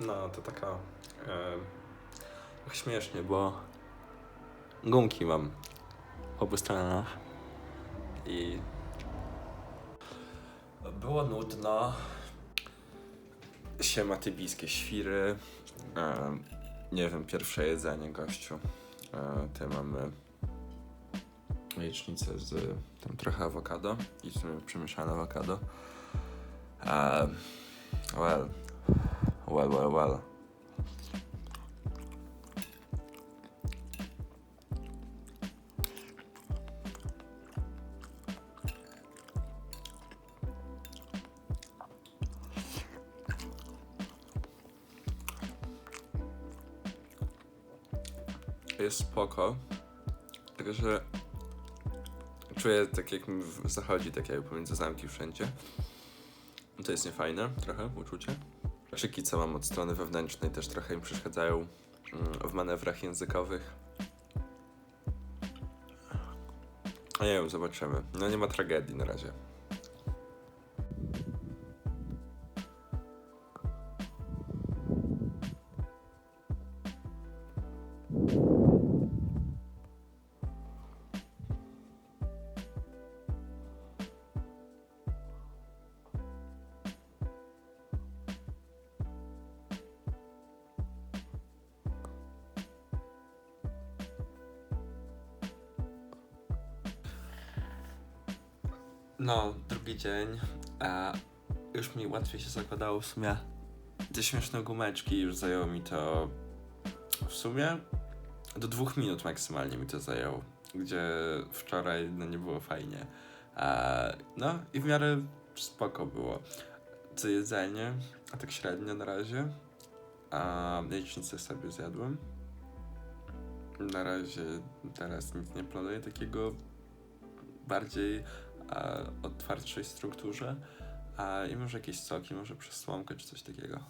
No, to taka... Śmiesznie, bo gumki mam w obu stronach i było nudno. Siema tybijskie świry. E, nie wiem, pierwsze jedzenie gościu. E, tutaj mamy jajecznicę z tam trochę awokado i w sumie przemieszane awokado. E, well, well, well, well. Jest spoko, tylko że czuję tak jak mi zachodzi tak jakby pomiędzy zamki wszędzie. To jest niefajne trochę uczucie. Krzyki, co mam od strony wewnętrznej też trochę mi przeszkadzają mm, w manewrach językowych. Nie wiem, zobaczymy. No nie ma tragedii na razie. No, drugi dzień. A już mi łatwiej się zakładało w sumie. Te śmieszne gumeczki już zajęło mi to w sumie do dwóch minut maksymalnie mi to zajęło. Gdzie wczoraj no nie było fajnie. A, no i w miarę spoko było. Co jedzenie, a tak średnio na razie. A jajecznicę sobie zjadłem. Na razie teraz nic nie planuję takiego bardziej a, o twardszej strukturze. I może jakieś soki, może przez słomkę czy coś takiego.